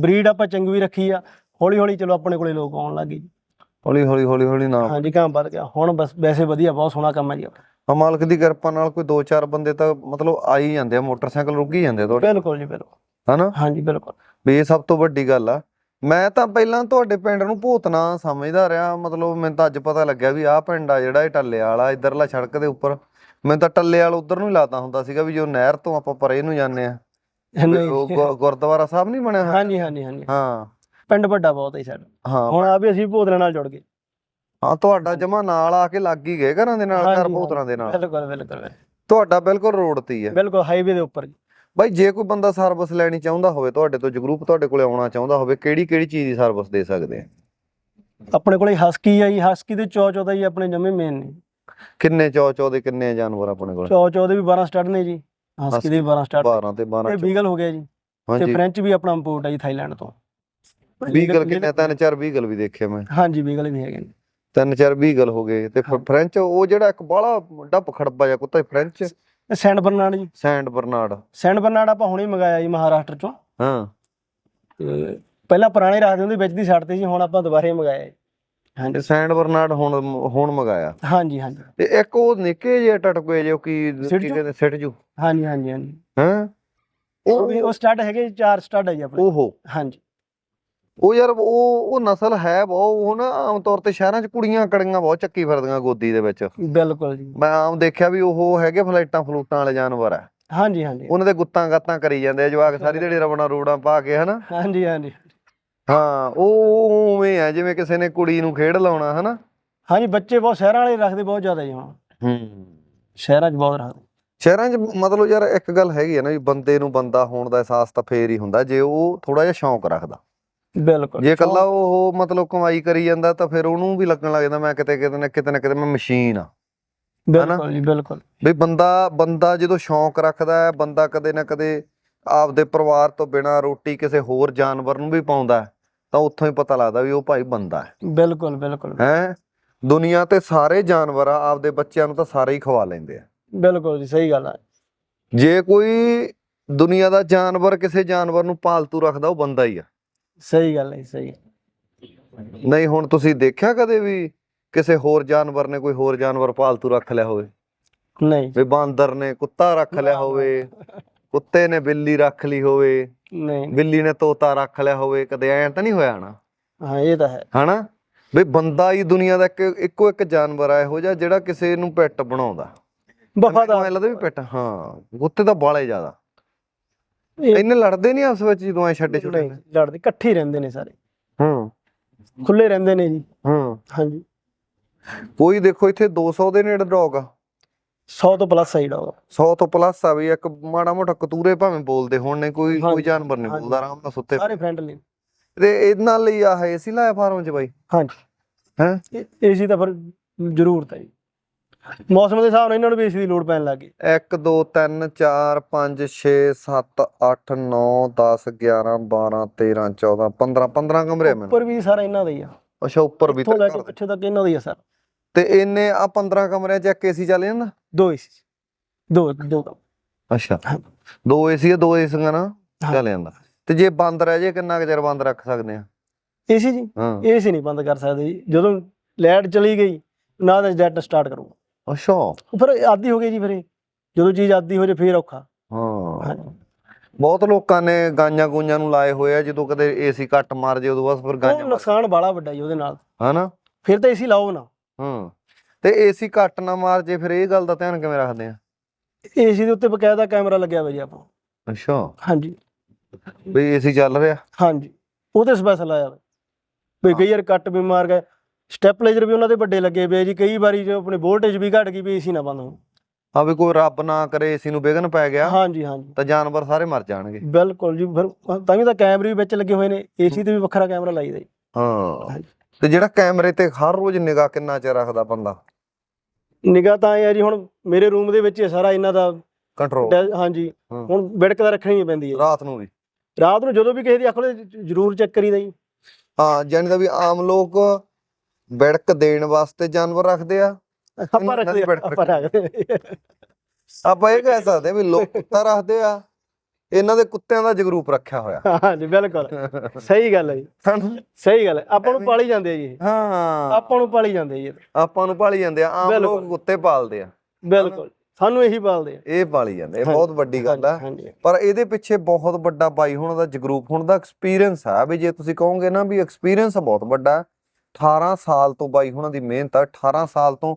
ਬਰੀਡ ਆਪਾਂ ਚੰਗੀ ਵੀ ਰੱਖੀ ਆ। ਹੌਲੀ ਹੌਲੀ ਚਲੋ ਆਪਣੇ ਕੋਲੇ ਲੋਕ ਆਉਣ ਲੱਗੇ ਹੌਲੀ ਹੌਲੀ ਹੌਲੀ ਹੌਲੀ ਨਾ। ਹਾਂਜੀ ਕੰਮ ਵੱਧ ਗਿਆ। ਹੁਣ ਬਸ ਵੈਸੇ ਵਧੀਆ ਬਹੁਤ ਸੋਹਣਾ ਕੰਮ ਹੈ ਜੀ ਆਪਣਾ। ਆ ਮਾਲਕ ਦੀ ਕਿਰਪਾ ਨਾਲ ਕੋਈ 2-4 ਬੰਦੇ ਤਾਂ ਮਤਲਬ ਆ ਹੀ ਜਾਂਦੇ ਆ ਮੋਟਰਸਾਈਕਲ ਰੁਕੀ ਜਾਂਦੇ ਆ ਤੁਹਾਡੇ। ਬਿਲਕੁਲ ਜੀ ਬਿਲਕੁਲ। ਹਨਾ? ਹਾਂਜੀ ਬਿਲਕੁਲ। ਵੀ ਇਹ ਸਭ ਤੋਂ ਵੱਡੀ ਗੱਲ ਆ। ਮੈਂ ਤਾਂ ਪਹਿਲਾਂ ਤੁਹਾਡੇ ਪਿੰਡ ਨੂੰ ਭੂਤਨਾ ਸਮਝਦਾ ਰਿਹਾ। ਮਤਲਬ ਮੈਨੂੰ ਤਾਂ ਅੱਜ ਪਤਾ ਲੱਗਿਆ ਵੀ ਆਹ ਪਿੰਡ ਆ ਜਿਹੜਾ ਇਹ ਟੱਲੇ ਵਾਲਾ ਇਧਰਲਾ ਸੜਕ ਦੇ ਉੱਪਰ। ਮੈਨੂੰ ਤਾਂ ਟੱਲੇ ਵਾਲ ਉਧਰ ਨੂੰ ਹੀ ਲੱਗਦਾ ਹੁੰਦਾ ਸੀਗਾ ਵੀ ਜੋ ਨਹਿਰ ਤੋਂ ਆਪਾਂ ਪਰੇ ਨੂੰ ਜਾਂਦੇ ਆ ਨਹੀਂ। ਉਹ ਗੁ- ਗੁਰਦੁਆਰਾ ਸਾਹਿਬ ਨਹੀਂ ਬਣਿਆ ਹੋਇਆ? ਹਾਂਜੀ ਹਾਂਜੀ ਹਾਂਜੀ। ਹਾਂ। ਪਿੰਡ ਵੱਡਾ ਬਹੁਤ ਹੈ ਸਾਡਾ। ਹਾਂ। ਹੁਣ ਆ ਵੀ ਅਸੀਂ ਭੋਦਲੇ ਨਾਲ ਜੁੜ ਗਏ। ਹਾਂ ਤੁਹਾਡਾ ਜਮਾ ਨਾਲ ਆ ਕੇ ਲੱਗ ਹੀ ਗਏ ਘਰਾਂ ਦੇ ਨਾਲ ਹਾਂਜੀ, ਘਰ ਹਾਂਜੀ। ਭੂਤਰਾਂ ਦੇ ਨਾਲ। ਬਿਲਕੁਲ ਬਿਲਕੁਲ। ਤੁਹਾਡਾ ਬਿਲਕੁਲ ਰੋਡ ਤੇ ਹੀ ਹੈ। ਬਿਲਕੁਲ ਹਾਈਵੇ ਦੇ ਉੱਪਰ ਜੀ। ਬਾਈ ਜੇ ਕੋਈ ਬੰਦਾ ਸਰਵਿਸ ਲੈਣੀ ਚਾਹੁੰਦਾ ਹੋਵੇ ਤੁਹਾਡੇ ਤੋਂ ਜਗਰੂਪ ਤੁਹਾਡੇ ਕੋਲੇ ਆਉਣਾ ਚਾਹੁੰਦਾ ਹੋਵੇ ਕਿਹੜੀ ਕਿਹੜੀ ਚੀਜ਼ ਦੀ ਸਰਵਿਸ ਦੇ ਸਕਦੇ ਆ? ਆਪਣੇ ਕੋਲੇ ਹਸਕੀ ਆ ਜੀ ਹਸਕੀ ਦੇ ਚੌ ਚੌ ਦਾ ਆਪਣੇ ਜਮੇ ਮੇਨ ਨੇ। ਕਿੰਨੇ ਚੌ ਚੌ ਦੇ ਕਿੰਨੇ ਜਾਨਵਰ ਆਪਣੇ ਕੋਲ? ਚੌ ਚੌ ਦੇ ਵੀ 12 ਸਟਾਰਟ ਨੇ ਜੀ। ਹਸਕੀ ਦੇ ਵੀ 12 ਸਟਾਰਟ। 12 ਤੇ 12 ਇਹ ਬੀਗਲ ਹੋ ਗਿਆ ਜੀ। ਤੇ ਫ੍ਰੈਂਚ ਵੀ ਆਪਣਾ ਇੰਪੋਰਟ ਹੈ ਜੀ ਥਾਈਲੈਂਡ ਤੋਂ। ਵੀਗਲ ਕਿੰਨੇ? ਤਿੰਨ ਚਾਰ ਵੀਗਲ ਵੀ ਦੇਖੇ ਮੈਂ। ਹਾਂਜੀ ਬੀਗਲ ਵੀ ਹੈਗੇ ਨੇ। ਤਿੰਨ ਚਾਰ ਵੀਗਲ ਹੋ ਗਏ। ਤੇ ਫ੍ਰੈਂਚ ਉਹ ਜਿਹੜਾ ਇੱਕ ਬਾਹਲਾ ਡੱਪ ਖੜੱਬਾ ਜਿਹਾ ਕੁੱਤਾ ਸੀ, ਫ੍ਰੈਂਚ? ਸੈਂਡ ਬਰਨਾਰਡ ਜੀ। Saint Bernard. ਸੈਂਡ ਬਰਨਾਰਡ ਆਪਾਂ ਹੁਣੇ ਮੰਗਾਇਆ ਜੀ ਮਹਾਰਾਸ਼ਟਰ ਚੋਂ। ਹਾਂ। ਤੇ ਪਹਿਲਾਂ ਪੁਰਾਣੇ ਰੱਖਦੇ ਹੁੰਦੇ ਵਿੱਚ ਦੀ ਛੱਡ ਤੇ ਜੀ ਹੁਣ ਆਪਾਂ ਦੁਬਾਰੇ ਮੰਗਾਇਆ ਜੀ। ਤੇ ਹਾਂਜੀ। ਸੈਂਡ ਬਰਨਾਰਡ ਹੁਣ ਹੁਣ ਮੰਗਾਇਆ। ਹਾਂਜੀ ਹਾਂਜੀ। ਤੇ ਇੱਕ ਉਹ ਨਿੱਕੇ ਜਿਹੇ ਟਟਕੂਏ ਜੋ ਕੀ ਸਿੱਟ ਕੀ ਜੂ? ਕਹਿੰਦੇ ਸਿੱਟ ਜੂ? ਹਾਂਜੀ ਹਾਂਜੀ ਹਾਂਜੀ। ਹਾਂ? ਉਹ ਵੀ ਉਹ ਸਟਾਰਟ ਹੈਗੇ ਚਾਰ ਸਟਾਰਟ ਹੈ ਜੀ ਆਪਣੇ। ਓਹੋ। ਹਾਂਜੀ। ਉਹ ਯਾਰ ਉਹ ਉਹ ਨਸਲ ਹੈ ਬਹੁਤ ਉਹ ਨਾ ਆਮ ਤੌਰ ਤੇ ਸ਼ਹਿਰਾਂ 'ਚ ਕੁੜੀਆਂ ਕੜੀਆਂ ਬਹੁਤ ਚੱਕੀ ਫਿਰਦੀਆਂ ਗੋਦੀ ਦੇ ਵਿੱਚ। ਬਿਲਕੁਲ ਜੀ। ਮੈਂ ਆਮ ਦੇਖਿਆ ਵੀ ਉਹ ਹੈਗੇ ਫਲਾਈਟਾਂ ਫਲੂਟਾਂ ਵਾਲੇ ਜਾਨਵਰ ਆ। ਹਾਂਜੀ ਹਾਂਜੀ। ਉਹਨਾਂ ਦੇ ਗੁੱਤਾਂ ਗਾਤਾਂ ਕਰੀ ਜਾਂਦੇ ਆ ਜਵਾਕ ਸਾਰੀ ਦਿਹਾੜੀ ਰਬਣਾ ਰੋੜਾਂ ਪਾ ਕੇ ਹਨਾ? ਹਾਂਜੀ ਹਾਂਜੀ। ਹਾਂ ਉਹ ਉਵੇਂ ਆ ਜਿਵੇਂ ਕਿਸੇ ਨੇ ਕੁੜੀ ਨੂੰ ਖੇਡ ਲਾਉਣਾ ਹਨਾ? ਹਾਂਜੀ ਬੱਚੇ ਬਹੁਤ ਸ਼ਹਿਰਾਂ ਵਾਲੇ ਰੱਖਦੇ ਬਹੁਤ ਜ਼ਿਆਦਾ ਜੀ ਹੁਣ। ਹੂੰ। ਸ਼ਹਿਰਾਂ 'ਚ ਬਹੁਤ ਰੱਖਦੇ। ਸ਼ਹਿਰਾਂ 'ਚ ਮਤਲਬ ਯਾਰ ਇੱਕ ਗੱਲ ਹੈਗੀ ਆ ਨਾ ਵੀ ਬੰਦੇ ਨੂੰ ਬੰਦਾ ਹੋਣ ਦਾ ਅਹਿਸਾਸ ਤਾਂ ਫੇਰ ਹੀ ਹੁੰਦਾ ਜੇ ਉਹ ਥੋੜਾ ਜਿਹਾ ਸ਼ੌਂਕ ਰੱਖਦਾ। ਬਿਲਕੁਲ। ਜੇ ਇਕੱਲਾ ਉਹ ਮਤਲਬ ਕਮਾਈ ਕਰੀ ਜਾਂਦਾ ਤਾਂ ਫਿਰ ਉਹਨੂੰ ਵੀ ਲੱਗਣ ਲੱਗ ਜਾਂਦਾ ਮੈਂ ਕਿਤੇ ਕਿਤੇ ਨਾ ਕਿਤੇ ਨਾ ਕਿਤੇ ਮੈਂ ਮਸ਼ੀਨ ਆ। ਬਿਲਕੁਲ ਜੀ ਬਿਲਕੁਲ। ਵੀ ਬੰਦਾ ਬੰਦਾ ਜਦੋਂ ਸ਼ੌਂਕ ਰੱਖਦਾ ਹੈ ਬੰਦਾ ਕਦੇ ਨਾ ਕਦੇ ਆਪਦੇ ਪਰਿਵਾਰ ਤੋਂ ਬਿਨਾ ਰੋਟੀ ਕਿਸੇ ਹੋਰ ਜਾਨਵਰ ਨੂੰ ਵੀ ਪਾਉਂਦਾ ਹੈ, ਤਾਂ ਉੱਥੋਂ ਹੀ ਪਤਾ ਲੱਗਦਾ ਵੀ ਉਹ ਭਾਈ ਬੰਦਾ ਹੈ। ਬਿਲਕੁਲ ਬਿਲਕੁਲ। ਹੈ? ਦੁਨੀਆ ਤੇ ਸਾਰੇ ਜਾਨਵਰ ਆ ਆਪਦੇ ਬੱਚਿਆਂ ਨੂੰ ਤਾਂ ਸਾਰੇ ਹੀ ਖਵਾ ਲੈਂਦੇ ਆ। ਬਿਲਕੁਲ ਜੀ ਸਹੀ ਗੱਲ ਹੈ ਜੇ ਕੋਈ ਦੁਨੀਆ ਦਾ ਜਾਨਵਰ ਕਿਸੇ ਜਾਨਵਰ ਨੂੰ ਪਾਲਤੂ ਰੱਖਦਾ ਉਹ ਬੰਦਾ ਹੀ ਆ। ਸਹੀ ਗੱਲ ਹੈ ਸਹੀ ਨਹੀਂ ਹੁਣ ਤੁਸੀਂ ਦੇਖਿਆ ਕਦੇ ਵੀ ਕਿਸੇ ਹੋਰ ਜਾਨਵਰ ਨੇ ਕੋਈ ਹੋਰ ਜਾਨਵਰ ਪਾਲਤੂ ਰੱਖ ਲਿਆ ਹੋਵੇ? ਨਹੀਂ। ਵੀ ਬਾਂਦਰ ਨੇ ਕੁੱਤਾ ਰੱਖ ਲਿਆ ਹੋਵੇ ਕੁੱਤੇ ਨੇ ਬਿੱਲੀ ਰੱਖ ਲਈ ਹੋਵੇ ਨਹੀਂ ਬਿੱਲੀ ਨੇ ਤੋਤਾ ਰੱਖ ਲਿਆ ਹੋਵੇ ਕਦੇ ਐਂ ਤਾਂ ਨਹੀਂ ਹੋਇਆ ਨਾ ਹਾਂ ਇਹ ਤਾਂ ਹੈ। ਹਨਾ? ਵੀ ਬੰਦਾ ਹੀ ਦੁਨੀਆ ਦਾ ਇੱਕ ਇੱਕੋ ਇੱਕ ਜਾਨਵਰ ਆ ਇਹੋ ਜਿਹਾ ਜਿਹੜਾ ਕਿਸੇ ਨੂੰ ਪੈਟ ਬਣਾਉਂਦਾ। ਵਫਾਦਾਰ ਐਂ ਲੱਗਦਾ ਵੀ ਪੈਟ ਹਾਂ ਕੁੱਤੇ ਤਾਂ ਬਾਲੇ ਜ਼ਿਆਦਾ। ਇਹ- ਇੰਨੇ ਲੜਦੇ ਨਹੀਂ ਆਪਸ ਵਿੱਚ ਜਦੋਂ ਐ ਛੱਡੇ ਛੁੱਟੇ ਨਹੀਂ ਲੜਦੇ ਇਕੱਠੇ ਹੀ ਰਹਿੰਦੇ ਨੇ ਸਾਰੇ। ਹੂੰ। ਖੁੱਲੇ ਰਹਿੰਦੇ ਨੇ ਜੀ। ਹੂੰ। ਹਾਂਜੀ। ਕੋਈ ਦੇਖੋ ਇੱਥੇ 200 ਦੇ ਨੇੜੇ ਡੌਗ ਆ। 100 ਤੋਂ ਪਲੱਸ ਸਾਈਡ ਆਉਗਾ 100 ਤੋਂ ਪਲੱਸ ਆ ਵੀ ਇੱਕ ਮਾੜਾ ਮੋਟਾ ਕਤੂਰੇ ਭਾਵੇਂ ਬੋਲਦੇ ਹੋਣ ਨੇ ਕੋਈ ਕੋਈ ਜਾਨਵਰ ਨਹੀਂ। ਬੋਲਦਾ ਆਰਾਮ ਨਾਲ ਸੁੱਤੇ। ਸਾਰੇ ਫਰੈਂਡਲੀ ਤੇ ਇਹਨਾਂ ਲਈ ਆਹ ਏਸੀ ਲਾਇਆ ਫਾਰਮ 'ਚ ਬਾਈ? ਹਾਂਜੀ। ਹੈਂ? ਏਸੀ ਤਾਂ ਫਿਰ ਜ਼ਰੂਰਤ ਹੈ ਜੀ। ਮੌਸਮ ਦੇ ਹਿਸਾਬ ਨਾਲ ਇਹਨਾਂ ਨੂੰ ਵੀ ਏਸੀ ਦੀ ਲੋੜ ਪੈਣ ਲੱਗ ਗਈ। 1 2 3 4 5 6 7 8 9 10 11 12 13 14 15 15 ਕਮਰੇ ਆ ਮੈਨੂੰ। ਉੱਪਰ ਵੀ ਸਾਰਾ ਇਹਨਾਂ ਦਾ ਹੀ ਆ। ਅੱਛਾ ਉੱਪਰ ਵੀ ਇੱਥੋਂ ਲੈ ਤਾਂ ਕੇ ਪਿੱਛੇ ਤੱਕ ਇਹਨਾਂ ਦਾ ਹੀ ਆ ਸਾਰਾ। ਤੇ ਇਹਨੇ ਆ 15 ਕਮਰਿਆਂ 'ਚ ਇੱਕ ਏਸੀ ਚੱਲ ਜਾਂਦਾ? ਦੋ ਏਸੀ ਦੋ ਦੋ। ਅੱਛਾ। ਦੋ ਏਸੀ ਆ ਦੋ ਏਸੀਆਂ ਨਾ। ਚੱਲ ਜਾਂਦਾ। ਤੇ ਜੇ ਬੰਦ ਰਹਿ ਜੇ ਕਿੰਨਾ ਕੁ ਚਿਰ ਬੰਦ ਰੱਖ ਸਕਦੇ ਆ? ਏਸੀ ਜੀ? ਏਸੀ ਨਹੀਂ ਬੰਦ ਕਰ ਸਕਦੇ ਜੀ। ਜਦੋਂ ਲਾਈਟ ਚਲੀ ਗਈ ਨਾ ਤਾਂ ਜੈਟ ਸਟਾਰਟ ਕਰੂਗਾ। ਅੱਛਾ। ਫਿਰ ਆਦੀ ਹੋ ਗਈ ਜੀ ਫਿਰ। ਜਦੋਂ ਚੀਜ਼ ਆਦੀ ਹੋ ਜੇ ਫੇਰ ਔਖਾ। ਹਾਂ। ਬਹੁਤ ਲੋਕਾਂ ਨੇ ਗਾਂਆਂ ਗੂੰਆਂ ਨੂੰ ਲਾਏ ਹੋਏ ਆ ਜਦੋਂ ਕਦੇ ਏਸੀ ਕੱਟ ਮਾਰ ਜੇ ਉਦੋਂ ਬਾਅਦ ਫਿਰ ਗਾਂਆਂ ਨੁਕਸਾਨ ਬਾਲਾ ਵੱਡਾ ਜੀ ਉਹਦੇ ਨਾਲ। ਹਨਾ ਫਿਰ ਤਾਂ ਏਸੀ ਲਾਓ ਨਾ। ਹਾਂ। ਤੇ ਏਸੀ ਕੱਟ ਨਾ ਮਾਰ ਜੇ ਫਿਰ ਇਹ ਗੱਲ ਦਾ ਧਿਆਨ ਕਿਵੇਂ ਰੱਖਦੇ ਆ? ਏਸੀ ਦੇ ਉੱਤੇ ਬਕਾਇਦਾ ਕੈਮਰਾ ਲੱਗਿਆ ਹੋਇਆ ਜੀ ਆਪਾਂ। ਅੱਛਾ। ਹਾਂਜੀ। ਵੀ ਏਸੀ ਚੱਲ ਰਿਹਾ? ਹਾਂਜੀ। ਉਹ ਤੇ ਸਪੈਸ਼ਲ ਆਇਆ ਵਾ। ਵੀ ਕਈ ਵਾਰ ਕੱਟ ਵੀ ਮਾਰ ਗਏ। ਸਟੈਪਲਾਈਜ਼ਰ ਵੀ ਉਹਨਾਂ ਦੇ ਵੱਡੇ ਲੱਗੇ ਪਏ ਜੀ। ਕਈ ਵਾਰੀ ਜੋ ਆਪਣੇ ਵੋਲਟੇਜ ਵੀ ਘਟ ਗਈ ਵੀ ਏਸੀ ਨਾ ਬੰਦ ਹੋ ਆ ਵੀ ਕੋਈ ਰੱਬ ਨਾ ਕਰੇ ਏਸੀ ਨੂੰ ਵਿਘਨ ਪੈ ਗਿਆ ਹਾਂਜੀ ਹਾਂਜੀ। ਤਾਂ ਜਾਨਵਰ ਸਾਰੇ ਮਰ ਜਾਣਗੇ। ਬਿਲਕੁਲ ਜੀ। ਫਿਰ ਤਾਂ ਵੀ ਤਾਂ ਕੈਮਰੇ ਵੀ ਵਿੱਚ ਲੱਗੇ ਹੋਏ ਨੇ। ਏਸੀ ਤੇ ਵੀ ਵੱਖਰਾ ਕੈਮਰਾ ਲਾਈਦਾ ਜੀ। ਹਾਂ। ਤੇ ਜਿਹੜਾ ਕੈਮਰੇ ਤੇ ਹਰ ਰੋਜ਼ ਨਿਗਾਹ ਕਿੰਨਾ ਚਿਰ ਰੱਖਦਾ ਬੰਦਾ? ਨਿਗਾਹ ਤਾਂ ਇਹ ਆ ਜੀ ਹੁਣ ਮੇਰੇ ਰੂਮ ਦੇ ਵਿੱਚ ਸਾਰਾ ਇਹਨਾਂ ਦਾ ਕੰਟਰੋਲ ਡੈ- ਹਾਂਜੀ। ਹਾਂ। ਹੁਣ ਵਿੜਕ ਤਾਂ ਰੱਖਣੀ ਹੀ ਪੈਂਦੀ ਹੈ। ਰਾਤ ਨੂੰ ਵੀ? ਰਾਤ ਨੂੰ ਜਦੋਂ ਵੀ ਕਿਸੇ ਦੀ ਅੱਖ ਖੁੱਲੇ ਜ਼ਰੂਰ ਚੈੱਕ ਕਰੀਦਾ ਜੀ। ਹਾਂ ਜਾਣੀ ਦਾ ਵੀ ਆਮ ਲੋਕ ਬਿੜਕ ਦੇਣ ਵਾਸਤੇ ਜਾਨਵਰ ਰੱਖਦੇ ਆ। ਆਪਾਂ ਇਹਨਾਂ ਦੀ ਰੱਖਦੇ ਵਿੜਕ ਆਪਾਂ ਰੱਖਦੇ। ਆਪਾਂ ਇਹ ਕਹਿ ਸਕਦੇ ਆ ਵੀ ਲੋਕ ਕੁੱਤਾ ਰੱਖਦੇ ਆ। ਇਹਨਾਂ ਦੇ ਕੁੱਤਿਆਂ ਦਾ ਜਗਰੂਪ ਰੱਖਿਆ ਹੋਇਆ। ਹਾਂਜੀ ਬਿਲਕੁਲ। ਸਹੀ ਗੱਲ ਹੈ ਜੀ। ਸਹੀ ਗੱਲ ਹੈ। ਆਪਾਂ ਨੂੰ ਪਾਲੀ ਜਾਂਦੇ ਆ ਜੀ। ਹਾਂ। ਆਪਾਂ ਨੂੰ ਪਾਲੀ ਜਾਂਦੇ ਆ ਜੀ। ਆਪਾਂ ਨੂੰ ਪਾਲੀ ਜਾਂਦੇ ਆ ਆਮ ਲੋਕ। ਕੁੱਤੇ ਪਾਲਦੇ ਆ। ਬਿਲਕੁਲ। ਸਾਨੂੰ ਇਹੀ ਪਾਲਦੇ ਆ। ਇਹ ਪਾਲੀ ਜਾਂਦੇ ਇਹ ਬਹੁਤ ਵੱਡੀ ਗੱਲ ਆ। ਪਰ ਇਹਦੇ ਪਿੱਛੇ ਬਹੁਤ ਵੱਡਾ ਬਾਈ ਹੋਣ ਦਾ ਜਗਰੂਪ ਹੋਣ ਦਾ ਐਕਸਪੀਰੀਅੰਸ ਆ ਵੀ ਜੇ ਤੁਸੀਂ ਕਹੋਗੇ ਨਾ ਵੀ ਐਕਸਪੀਰੀਅੰਸ ਬਹੁਤ ਵੱਡਾ। ਹੈ। 18 ਸਾਲ ਤੋਂ ਬਾਈ ਹੋਣਾ ਦੀ ਮਿਹਨਤ ਆ। 18 ਸਾਲ ਤੋਂ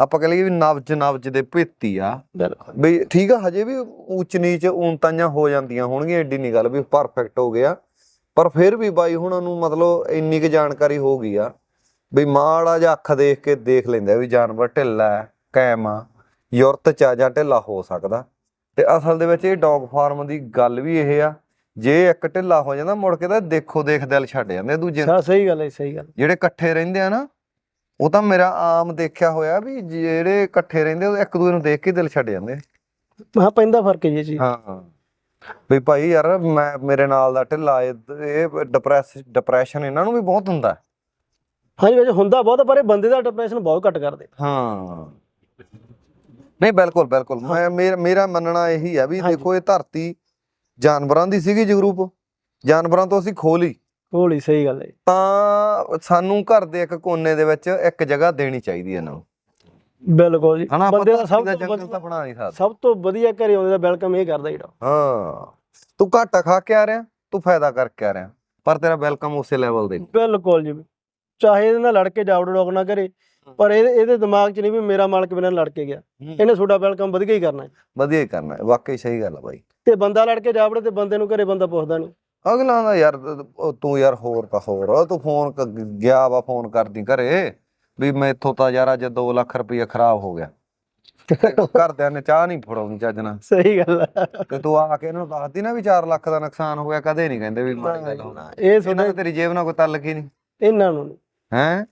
ਆਪਾਂ ਕਹ ਲਈਏ ਵੀ ਨਵਜ ਨਵਜ ਦੇ ਭੇਤੀ ਆ। ਬਈ ਠੀਕ ਆ ਹਜੇ ਵੀ ਉੱਚ ਨੀਚ ਊਨਤਾਈਆਂ ਹੋ ਜਾਂਦੀਆਂ ਹੋਣਗੀਆਂ ਐਡੀ ਨਹੀਂ ਗੱਲ ਵੀ ਪਰਫੈਕਟ ਹੋ ਗਿਆ। ਪਰ ਫਿਰ ਵੀ ਬਾਈ ਹੁਣਾਂ ਨੂੰ ਮਤਲਬ ਇੰਨੀ ਕੁ ਜਾਣਕਾਰੀ ਹੋ ਗਈ ਆ ਵੀ ਮਾੜਾ ਜਿਹਾ ਅੱਖ ਦੇਖ ਕੇ ਦੇਖ ਲੈਂਦਾ ਵੀ ਜਾਨਵਰ ਢਿੱਲਾ ਹੈ ਕਾਇਮ ਆ ਯੁਰਤ ਚ ਆ ਜਾਂ ਢਿੱਲਾ ਹੋ ਸਕਦਾ। ਤੇ ਅਸਲ ਦੇ ਵਿੱਚ ਇਹ ਡੌਗ ਫਾਰਮ ਦੀ ਗੱਲ ਵੀ ਇਹ ਆ ਜੇ ਇੱਕ ਢਿੱਲਾ ਹੋ ਜਾਂਦਾ ਮੁੜ ਕੇ ਤਾਂ ਦੇਖੋ ਦੇਖ ਦਿਲ ਛੱਡ ਜਾਂਦੇ ਦੂਜੇ ਸਹੀ ਗੱਲ ਹੈ ਸਹੀ ਗੱਲ। ਜਿਹੜੇ ਇਕੱਠੇ ਰਹਿੰਦੇ ਆ ਨਾ ਉਹ ਤਾਂ ਮੇਰਾ ਆਮ ਦੇਖਿਆ ਹੋਇਆ ਵੀ ਜਿਹੜੇ ਇਕੱਠੇ ਰਹਿੰਦੇ ਉਹ ਇੱਕ ਦੂਜੇ ਨੂੰ ਦੇਖ ਕੇ ਦਿਲ ਛੱਡ ਜਾਂਦੇ। ਹਾਂ ਪੈਂਦਾ ਫ਼ਰਕ ਹੈ ਜੀ। ਹਾਂ ਵੀ ਭਾਈ ਯਾਰ ਮੈਂ ਮੇਰੇ ਨਾਲ ਦਾ ਢਿੱਲਾ ਇਹ ਇਹ ਡਿਪਰੈਸ ਡਿਪਰੈਸ਼ਨ ਇਹਨਾਂ ਨੂੰ ਵੀ ਬਹੁਤ ਹੁੰਦਾ। ਹੈ। ਹਾਂਜੀ ਵੈਸੇ ਹੁੰਦਾ ਬਹੁਤ ਪਰ ਇਹ ਬੰਦੇ ਦਾ ਡਿਪਰੈਸ਼ਨ ਬਹੁਤ ਘੱਟ ਕਰਦੇ। ਹਾਂ। ਨਹੀਂ ਬਿਲਕੁਲ ਬਿਲਕੁਲ। ਮੈਂ ਮੇਰਾ ਮੇਰਾ ਮੰਨਣਾ ਇਹੀ ਆ ਵੀ ਹਾਂਜੀ। ਦੇਖੋ ਇਹ ਧਰਤੀ ਜਾਨਵਰਾਂ ਦੀ ਸੀਗੀ ਜਗਰੂਪ। ਜਾਨਵਰਾਂ ਤੋਂ ਅਸੀਂ ਖੋਹ ਲਈ। ਹੋਲੀ ਸਹੀ ਗੱਲ ਹੈ ਜੀ। ਤਾਂ ਸਾਨੂੰ ਘਰ ਦੇ ਇੱਕ ਕੋਨੇ ਦੇ ਵਿੱਚ ਇੱਕ ਜਗ੍ਹਾ ਦੇਣੀ ਚਾਹੀਦੀ ਹੈ ਇਹਨਾਂ ਨੂੰ। ਬਿਲਕੁਲ ਜੀ। ਹਨਾ ਬੰਦੇ ਦਾ ਸਭ ਤੋਂ ਜੰਗਲ ਵਧੀਆ- ਤਾਂ ਬਣਾ ਨਹੀਂ ਸਕਦੇ। ਸਭ ਤੋਂ ਵਧੀਆ ਘਰੇ ਆਉਂਦੇ ਦਾ ਵੈਲਕਮ ਇਹ ਕਰਦਾ ਜਿਹੜਾ। ਹਾਂ ਤੂੰ ਘਾਟਾ ਖਾ ਕੇ ਆ ਰਿਹਾ ਤੂੰ ਫਾਇਦਾ ਕਰਕੇ ਆ ਰਿਹਾ ਪਰ ਤੇਰਾ ਵੈਲਕਮ ਉਸੇ ਲੈਵਲ ਦੇ ਬਿਲਕੁਲ ਜੀ। ਚਾਹੇ ਇਹਦੇ ਨਾਲ ਲੜ ਕੇ ਜਾਵੜ ਡੋਕ ਨਾ ਕਰੇ ਪਰ ਇਹਦੇ ਇਹਦੇ ਦਿਮਾਗ 'ਚ ਨਹੀਂ ਵੀ ਮੇਰਾ ਮਾਲਕ ਬਿਨਾਂ ਲੜ ਕੇ ਗਿਆ। ਇਹਨੇ ਤੁਹਾਡਾ ਵੈਲਕਮ ਵਧੀਆ ਹੀ ਕਰਨਾ ਹੈ। ਵਧੀਆ ਹੀ ਕਰਨਾ ਹੈ ਵਾਕਈ ਸਹੀ ਗੱਲ ਆ ਬਾਈ। ਤੇ ਬੰਦਾ ਲੜ ਕੇ ਜਾਵੜੇ ਤੇ ਬੰਦੇ ਨੂੰ ਘਰੇ ਬੰਦਾ ਪੁੱਛਦਾ ਨਹੀਂ। ਅਗਲਾ ਦਾ ਯਾਰ ਉਹ ਤੂੰ ਯਾਰ ਹੋਰ ਤਾਂ ਹੋਰ ਤੂੰ ਫੋਨ ਕ- ਗਿਆ ਵਾ ਫੋਨ ਕਰਦੀ ਘਰੇ ਵੀ ਮੈਥੋਂ ਤਾਂ ਯਾਰ ਅੱਜ 2 ਲੱਖ ਰੁਪਏ ਖਰਾਬ ਹੋ ਗਿਆ। ਘਰਦਿਆਂ ਨੇ ਚਾਹ ਨਹੀਂ ਫੜਾਉਣੀ ਚੱਜ ਨਾਲ। ਸਹੀ ਗੱਲ ਹੈ ਤੇ ਤੂੰ ਆ ਕੇ ਇਹਨਾਂ ਨੂੰ ਦੱਸਦੀ ਨਾ ਵੀ 4 ਲੱਖ ਦਾ ਨੁਕਸਾਨ ਹੋ ਗਿਆ ਕਦੇ ਨਹੀਂ ਕਹਿੰਦੇ ਵੀ ਮਾੜੀ ਗੱਲ ਇਹ ਇਹਨਾਂ ਦੀ ਤੇਰੀ ਜੇਬ ਨਾਲ ਕੋਈ ਤਾਲੁਕ ਹੀ ਨਹੀਂ ਇਹਨਾਂ ਨੂੰ ਨੀ। ਹੈ?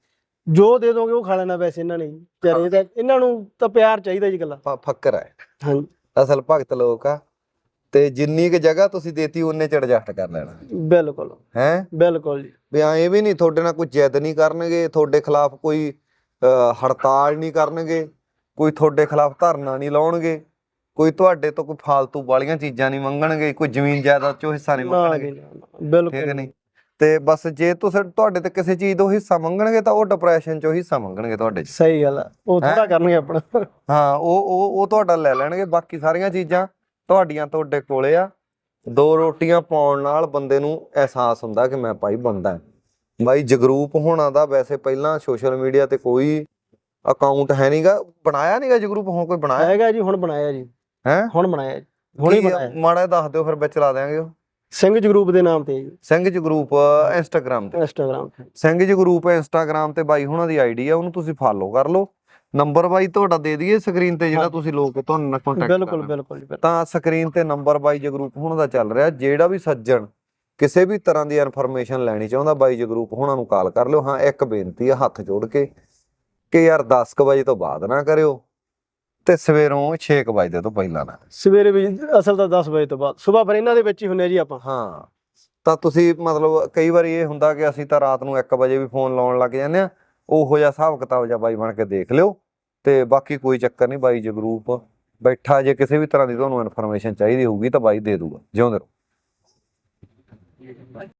ਜੋ ਦੇ ਦੋਗੇ ਉਹ ਖਾ ਲੈਣਾ ਵੈਸੇ ਇਹਨਾਂ ਨੇ। ਵਿਚਾਰੇ ਤਾਂ ਇਹਨਾਂ ਨੂੰ ਤਾਂ ਪਿਆਰ ਚਾਹੀਦਾ ਜੀ ਗੱਲਾਂ ਫੱਕਰ ਹੈ ਹਾਂਜੀ। ਅਸਲ ਭਗਤ ਲੋਕ ਆ। ਤੇ ਜਿੰਨੀ ਕੁ ਜਗ੍ਹਾ ਤੁਸੀਂ ਦੇਤੀ ਉਹਨੇ ਚ ਐਡਜਸਟ ਕਰ ਲੈਣਾ। ਬਿਲਕੁਲ। ਹੈ? ਬਿਲਕੁਲ ਜੀ। ਵੀ ਐਂ ਵੀ ਨਹੀਂ ਤੁਹਾਡੇ ਨਾਲ ਕੋਈ ਜਿੱਦ ਨਹੀਂ ਕਰਨਗੇ ਤੁਹਾਡੇ ਖਿਲਾਫ ਕੋਈ ਹੜਤਾਲ ਨਹੀਂ ਕਰਨਗੇ ਕੋਈ ਤੁਹਾਡੇ ਖਿਲਾਫ ਧਰਨਾ ਨਹੀਂ ਲਾਉਣਗੇ ਕੋਈ ਤੁਹਾਡੇ ਤੋਂ ਕੋਈ ਫਾਲਤੂ ਵਾਲੀਆਂ ਚੀਜ਼ਾਂ ਨਹੀਂ ਮੰਗਣਗੇ ਕੋਈ ਜ਼ਮੀਨ ਜਾਇਦਾਦ ਚੋਂ ਹਿੱਸਾ ਨਹੀਂ ਮੰਗਣਗੇ। ਬਿਲਕੁਲ। ਨਹੀਂ? ਤੇ ਬਸ ਜੇ ਤੁਸੀਂ ਤੁਹਾਡੇ ਤੇ ਕਿਸੇ ਚੀਜ਼ ਤੋਂ ਹਿੱਸਾ ਮੰਗਣਗੇ ਤਾਂ ਉਹ ਡਿਪਰੈਸ਼ਨ ਚੋਂ ਹਿੱਸਾ ਮੰਗਣਗੇ ਤੁਹਾਡੇ ਚ। ਸਹੀ ਗੱਲ ਆ। ਉਹ ਥੋੜਾ ਕਰਨਗੇ ਆਪਣਾ। ਹਾਂ ਉਹ ਉਹ ਉਹ ਤੁਹਾਡਾ ਲੈ ਲੈਣਗੇ ਬਾਕੀ ਸਾਰੀਆਂ ਚੀਜ਼ਾਂ। ਤੁਹਾਡੀਆਂ ਤੁਹਾਡੇ ਕੋਲੇ ਆ। ਦੋ ਰੋਟੀਆਂ ਪਾਉਣ ਨਾਲ ਬੰਦੇ ਨੂੰ ਅਹਿਸਾਸ ਹੁੰਦਾ ਕਿ ਮੈਂ ਭਾਈ ਬੰਦਾ ਬਾਈ ਜਗਰੂਪ ਹੋਣਾ ਦਾ ਵੈਸੇ ਪਹਿਲਾਂ ਸੋਸ਼ਲ ਮੀਡੀਆ ਤੇ ਕੋਈ ਅਕਾਊਂਟ ਹੈ ਨਹੀਂਗਾ ਬਣਾਇਆ ਨਹੀਂਗਾ ਜਗਰੂਪ? ਹੁਣ ਕੋਈ ਬਣਾਇਆ? ਹੈਗਾ ਜੀ ਹੁਣ ਬਣਾਇਆ ਜੀ। ਹੈ? ਹੁਣ ਬਣਾਇਆ ਹੁਣੇ ਬਣਾਇਆ। ਮਾੜਾ ਦੱਸ ਦਿਓ ਫਿਰ ਵਿੱਚ ਲਾ ਦਿਆਂਗੇ ਉਹ। ਸਿੰਘ ਜਗਰੂਪ ਦੇ ਨਾਮ ਤੇ ਸਿੰਘ ਜਗਰੂਪ ਇੰਸਟਾਗ੍ਰam ਤੇ। ਇੰਸਟਾਗ੍ਰਾਮ ਤੇ। ਸਿੰਘ ਜਗਰੂਪ ਇੰਸਟਾਗ੍ਰam ਤੇ ਬਾਈ ਹੁਣਾਂ ਦੀ ਆਈਡੀ ਆ ਉਹਨੂੰ ਤੁਸੀਂ ਫਾਲੋ ਕਰ ਲਓ। ਨੰਬਰ ਬਾਈ ਤੁਹਾਡਾ ਦੇ ਦਈਏ ਸਕਰੀਨ ਤੇ ਜਿਹੜਾ। ਤੁਸੀਂ ਲੋਕ ਤੁਹਾਨੂੰ ਨਾਲ ਕੰਟੈਕਟ ਬਿਲਕੁਲ ਬਿਲਕੁਲ। ਤਾਂ ਸਕਰੀਨ ਤੇ ਨੰਬਰ ਬਾਈ ਜਗਰੂਪ ਹੁਣਾਂ ਦਾ ਚੱਲ ਰਿਹਾ ਜਿਹੜਾ ਵੀ ਸੱਜਣ ਕਿਸੇ ਵੀ ਤਰ੍ਹਾਂ ਦੀ ਇਨਫੋਰਮੇਸ਼ਨ ਲੈਣੀ ਚਾਹੁੰਦਾ ਬਾਈ ਜਗਰੂਪ ਹੁਣਾਂ ਨੂੰ ਕਾਲ ਕਰ ਲਿਓ। ਹਾਂ ਇੱਕ ਬੇਨਤੀ ਆ ਹੱਥ ਜੋੜ ਕੇ ਕਿ ਯਾਰ 10:00 ਵਜੇ ਤੋਂ ਬਾਅਦ ਨਾ ਕਰਿਓ ਤੇ ਸਵੇਰੋਂ 6 ਵਜੇ ਤੋਂ ਪਹਿਲਾਂ ਨਾ ਸਵੇਰੇ ਵੀ ਅਸਲ ਤਾਂ 10 ਵਜੇ ਤੋਂ ਬਾਅਦ। ਸਵੇਰ ਫਿਰ ਇਹਨਾਂ ਦੇ ਵਿੱਚ ਹੀ ਹੁੰਨੇ ਜੀ ਆਪਾਂ। ਹਾਂ ਤਾਂ ਤੁਸੀਂ ਮਤਲਬ ਕਈ ਵਾਰੀ ਇਹ ਹੁੰਦਾ ਕਿ ਅਸੀਂ ਤਾਂ ਰਾਤ ਨੂੰ 1 ਵਜੇ ਵੀ ਫੋਨ ਲਾਉਣ ਲੱਗ ਜਾਂਦੇ ਆ। ਉਹੋ ਜਿਹਾ ਹਿਸਾਬ ਕਿਤਾਬ ਜਾਂ ਬਾਈ ਬਣ ਕੇ ਦੇਖ ਲਿਓ ਤੇ ਬਾਕੀ ਕੋਈ ਚੱਕਰ ਨਹੀਂ ਬਾਈ ਜਗਰੂਪ ਬੈਠਾ, ਜੇ ਕਿਸੇ ਵੀ ਤਰ੍ਹਾਂ ਦੀ ਤੁਹਾਨੂੰ ਇਨਫੋਰਮੇਸ਼ਨ ਚਾਹੀਦੀ ਹੋਊਗੀ ਤਾਂ ਬਾਈ ਦੇ ਦੂਗਾ, ਜਿਉਂਦੇ ਰਹੋ।